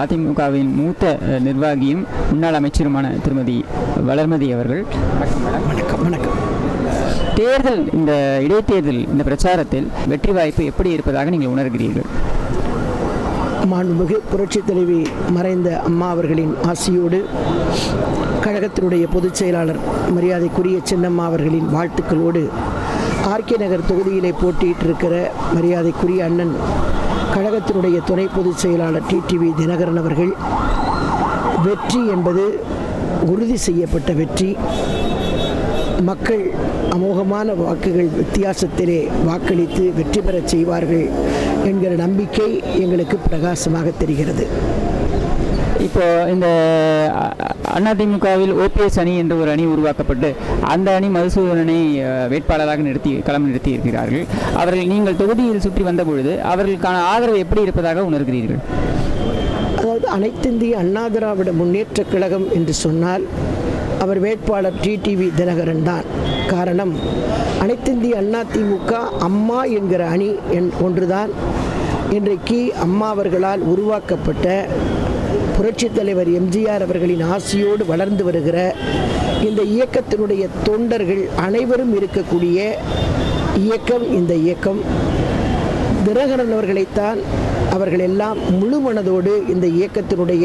அதிமுகவின் மூத்த நிர்வாகியும் முன்னாள் அமைச்சருமான திருமதி வளர்மதி அவர்கள். வணக்கம் வணக்கம். தேர்தல் இந்த இடைத்தேர்தல் இந்த பிரச்சாரத்தில் வெற்றி வாய்ப்பு எப்படி இருப்பதாக நீங்கள் உணர்கிறீர்கள்? மாண்புமிகு புரட்சித் தலைவி மறைந்த அம்மா அவர்களின் ஆசியோடு கழகத்தினுடைய பொதுச் செயலாளர் மரியாதைக்குரிய சின்னம்மா அவர்களின் வாழ்த்துக்களோடு ஆர்கே நகர் தொகுதியிலே போட்டியிட்டிருக்கிற மரியாதைக்குரிய அண்ணன் கழகத்தினுடைய துணை பொதுச் செயலாளர் டிடிவி தினகரன் அவர்கள் வெற்றி என்பது உறுதி செய்யப்பட்ட வெற்றி. மக்கள் அமோகமான வாக்குகள் வித்தியாசத்திலே வாக்களித்து வெற்றி பெறச் செய்வார்கள் என்கிற நம்பிக்கை எங்களுக்கு பிரகாசமாக தெரிகிறது. இப்போ இந்த அதிமுகவில் ஓபிஎஸ் அணி என்ற ஒரு அணி உருவாக்கப்பட்டு அந்த அணி மதுசூதனனை வேட்பாளராக நிறுத்தி களம் நிறுத்தி இருக்கிறார்கள். அவர்கள் நீங்கள் தொகுதியில் சுற்றி வந்த பொழுது அவர்களுக்கான ஆதரவு எப்படி இருப்பதாக உணர்கிறீர்கள்? அதாவது அனைத்திந்திய அண்ணா திராவிட முன்னேற்ற கழகம் என்று சொன்னால் அவர் வேட்பாளர் டிடிவி தினகரன் தான். காரணம் அனைத்திந்திய அண்ணா திமுக அம்மா என்கிற அணி என் ஒன்றுதான். இன்றைக்கு அம்மா அவர்களால் உருவாக்கப்பட்ட புரட்சித் தலைவர் எம்ஜிஆர் அவர்களின் ஆசியோடு வளர்ந்து வருகிற இந்த இயக்கத்தினுடைய தொண்டர்கள் அனைவரும் இருக்கக்கூடிய இயக்கம் இந்த இயக்கம். தினகரன் அவர்களைத்தான் அவர்கள் எல்லாம் முழு மனதோடு இந்த இயக்கத்தினுடைய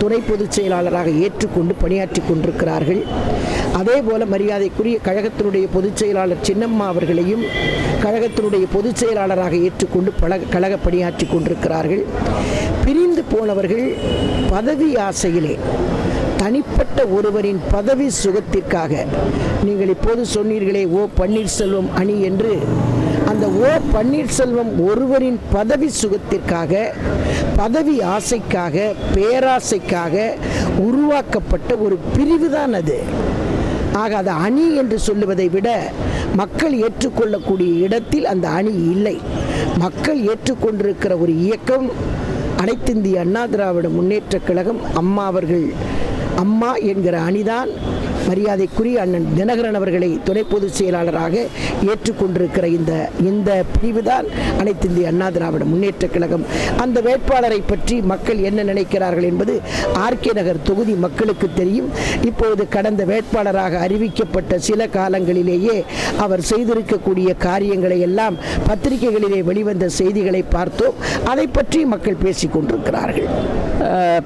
துணை பொதுச் செயலாளராக ஏற்றுக்கொண்டு பணியாற்றி கொண்டிருக்கிறார்கள். அதே போல மரியாதைக்குரிய கழகத்தினுடைய பொதுச் செயலாளர் சின்னம்மா அவர்களையும் கழகத்தினுடைய பொதுச் செயலாளராக ஏற்றுக்கொண்டு பழக கழக பணியாற்றி கொண்டிருக்கிறார்கள். பிரிந்து போனவர்கள் பதவி ஆசையிலே தனிப்பட்ட ஒருவரின் பதவி சுகத்திற்காக நீங்கள் இப்போது சொன்னீர்களே ஓ பன்னீர்செல்வம் அணி என்று அந்த ஓ பன்னீர்செல்வம் ஒருவரின் பதவி சுகத்திற்காக பதவி ஆசைக்காக பேராசைக்காக உருவாக்கப்பட்ட ஒரு பிரிவு தான் அது. ஆக அது அணி என்று சொல்லுவதை விட மக்கள் ஏற்றுக்கொள்ளக்கூடிய இடத்தில் அந்த அணி இல்லை. மக்கள் ஏற்றுக்கொண்டிருக்கிற ஒரு இயக்கம் அனைத்திந்திய அண்ணா திராவிட முன்னேற்றக் கழகம் அம்மா அவர்கள் அம்மா என்கிற அணிதான். மரியாதைக்குரிய அண்ணன் தினகரன் அவர்களை துணை பொதுச் செயலாளராக ஏற்றுக்கொண்டிருக்கிற இந்த இந்த பிரிவுதான் அனைத்து இந்திய அண்ணா திராவிட முன்னேற்ற கழகம். அந்த வேட்பாளரை பற்றி மக்கள் என்ன நினைக்கிறார்கள் என்பது ஆர்கே நகர் தொகுதி மக்களுக்கு தெரியும். இப்போது கடந்த வேட்பாளராக அறிவிக்கப்பட்ட சில காலங்களிலேயே அவர் செய்திருக்கக்கூடிய காரியங்களை எல்லாம் பத்திரிகைகளிலே வெளிவந்த செய்திகளை பார்த்தோம். அதை பற்றி மக்கள் பேசிக் கொண்டிருக்கிறார்கள்.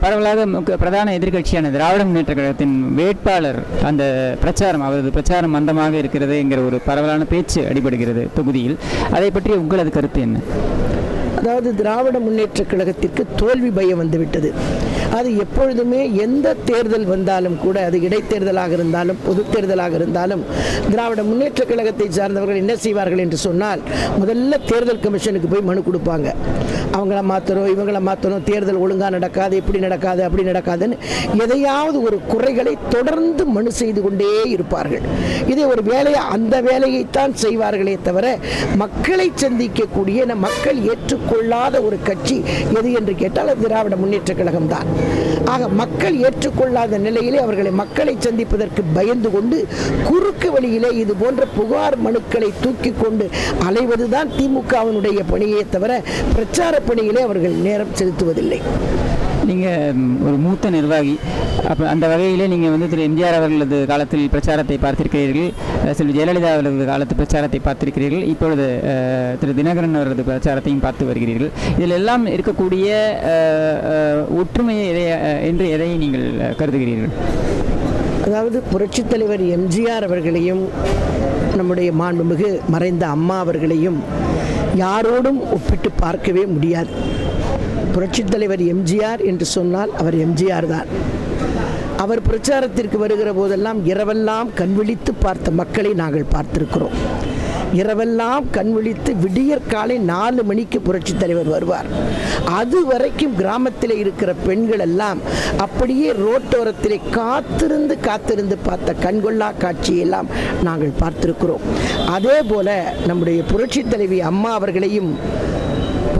பரவலாக பிரதான எதிர்கட்சியான திராவிட முன்னேற்ற கழகத்தின் வேட்பாளர் அந்த பிரச்சாரம் அவரது பிரச்சாரம் மந்தமாக இருக்கிறது என்கிற ஒரு பரவலான பேச்சு அடிபடுகிறது தொகுதியில். அதை பற்றி உங்களது கருத்து என்ன? அதாவது திராவிட முன்னேற்ற கழகத்திற்கு தோல்வி பயம் வந்துவிட்டது. அது எப்பொழுதுமே எந்த தேர்தல் வந்தாலும் கூட அது இடைத்தேர்தலாக இருந்தாலும் பொது தேர்தலாக இருந்தாலும் திராவிட முன்னேற்ற கழகத்தை சார்ந்தவர்கள் என்ன செய்வார்கள் என்று சொன்னால் முதல்ல தேர்தல் கமிஷனுக்கு போய் மனு கொடுப்பாங்க. அவங்கள மாற்றணும் இவங்கள மாற்றணும் தேர்தல் ஒழுங்காக நடக்காது இப்படி நடக்காது அப்படி நடக்காதுன்னு எதையாவது ஒரு குறைகளை தொடர்ந்து மனு செய்து கொண்டே இருப்பார்கள். இதை ஒரு வேலையை அந்த வேலையைத்தான் செய்வார்களே தவிர மக்களை சந்திக்கக்கூடிய மக்கள் ஏற்றுக்கொள்ளாத ஒரு கட்சி எது என்று கேட்டால் திராவிட முன்னேற்ற கழகம் தான் ஆக மக்கள் ஏற்றுக்கொள்ளாத நிலையிலே அவர்களை மக்களை சந்திப்பதற்கு பயந்து கொண்டு குறுக்கு வழியிலே இது போன்ற புகார் மனுக்களை தூக்கி கொண்டு அலைவதுதான் திமுகவினுடைய பணியே தவிர பிரச்சார பணியிலே அவர்கள் நேரம் செலுத்துவதில்லை. நீங்கள் ஒரு மூத்த நிர்வாகி. அப்போ அந்த வகையிலே நீங்கள் வந்து திரு எம்ஜிஆர் அவர்களது காலத்தில் பிரச்சாரத்தை பார்த்திருக்கிறீர்கள். செல்வி ஜெயலலிதா அவர்களது காலத்து பிரச்சாரத்தை பார்த்திருக்கிறீர்கள். இப்பொழுது திரு தினகரன் அவரது பிரச்சாரத்தையும் பார்த்து வருகிறீர்கள். இதில் எல்லாம் இருக்கக்கூடிய ஒற்றுமை ஒற்றுமையை எதை என்று எதை நீங்கள் கருதுகிறீர்கள்? அதாவது புரட்சித் தலைவர் எம்ஜிஆர் அவர்களையும் நம்முடைய மாண்புமிகு மறைந்த அம்மா அவர்களையும் யாரோடும் ஒப்பிட்டு பார்க்கவே முடியாது. புரட்சித் தலைவர் எம்ஜிஆர் என்று சொன்னால் அவர் எம்ஜிஆர் தான். அவர் பிரச்சாரத்திற்கு வருகிற போதெல்லாம் இரவெல்லாம் கண்விழித்து பார்த்த மக்களை நாங்கள் பார்த்திருக்கிறோம். இரவெல்லாம் கண் விழித்து விடியற் காலை நாலு மணிக்கு புரட்சித் தலைவர் வருவார். அது வரைக்கும் கிராமத்தில் இருக்கிற பெண்கள் எல்லாம் அப்படியே ரோட்டோரத்திலே காத்திருந்து காத்திருந்து பார்த்த கண்கொள்ளா காட்சியெல்லாம் நாங்கள் பார்த்திருக்கிறோம். அதே போல நம்முடைய புரட்சித் தலைவி அம்மா அவர்களையும்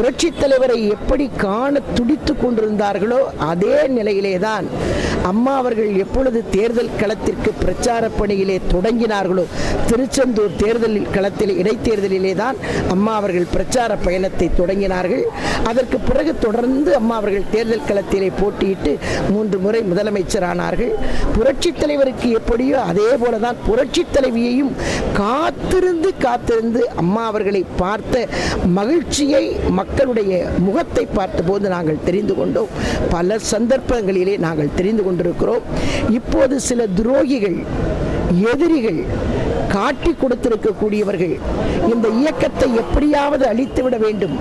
புரட்சித் தலைவரை எப்படி காண துடித்து கொண்டிருந்தார்களோ அதே நிலையிலே தான் அம்மா அவர்கள் எப்பொழுது தேர்தல் களத்திற்கு பிரச்சார பணியிலே தொடங்கினார்களோ திருச்செந்தூர் தேர்தலில் களத்தில் இடைத்தேர்தலிலே தான் அம்மா அவர்கள் பிரச்சார பயணத்தை தொடங்கினார்கள். அதற்கு பிறகு தொடர்ந்து அம்மா அவர்கள் தேர்தல் களத்திலே போட்டியிட்டு மூன்று முறை முதலமைச்சரானார்கள். புரட்சித் தலைவருக்கு எப்படியோ அதே போல தான் புரட்சித் தலைவியையும் காத்திருந்து காத்திருந்து அம்மா அவர்களை பார்த்த மகிழ்ச்சியை மக்களுடைய முகத்தை பார்த்தபோது நாங்கள் தெரிந்து கொண்டோம். பல சந்தர்ப்பங்களிலே நாங்கள் தெரிந்து கொண்டோம். கொண்டிருக்கிறோம். இப்போது சில துரோகிகள் எதிரிகள் காட்டி கொடுத்திருக்கக்கூடியவர்கள். இந்த இயக்கத்தை எப்படியாவது அழித்துவிட வேண்டும்.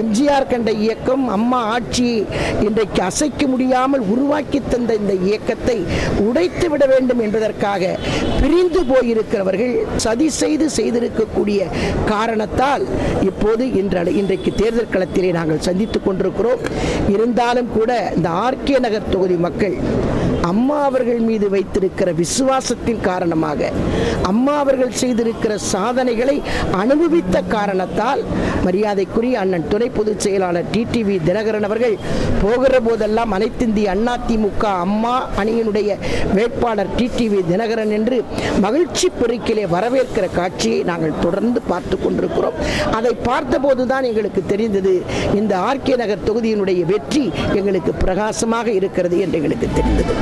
எம்ஜிஆர் கண்ட இயக்கம் அம்மா ஆட்சி இன்றைக்கு அசைக்க முடியாமல் உருவாக்கி தந்த இந்த இயக்கத்தை உடைத்து விட வேண்டும் என்பதற்காக பிரிந்து போயிருக்கிறவர்கள் சதி செய்து செய்திருக்கக்கூடிய காரணத்தால் இப்போது இன்று இன்றைக்கு தேர்தல் களத்திலே நாங்கள் சந்தித்துக் கொண்டிருக்கிறோம். இருந்தாலும் கூட இந்த ஆர்கே நகர் தொகுதி மக்கள் அம்மா அவர்கள் மீது வைத்திருக்கிற விசுவாசத்தின் காரணமாக அம்மா அவர்கள் செய்திருக்கிற சாதனைகளை அனுபவித்த காரணத்தால் மரியாதைக்குரிய அண்ணன் துணை பொதுச் செயலாளர் டிடிவி தினகரன் அவர்கள் போகிற போதெல்லாம் அனைத்திந்திய அண்ணா திமுக அம்மா அணியினுடைய வேட்பாளர் டிடிவி தினகரன் என்று மகிழ்ச்சி பெருக்கிலே வரவேற்கிற காட்சியை நாங்கள் தொடர்ந்து பார்த்து கொண்டிருக்கிறோம். அதை பார்த்தபோது தான் எங்களுக்கு தெரிந்தது. இந்த ஆர்கே நகர் தொகுதியினுடைய வெற்றி எங்களுக்கு பிரகாசமாக இருக்கிறது என்று எங்களுக்கு தெரிந்தது.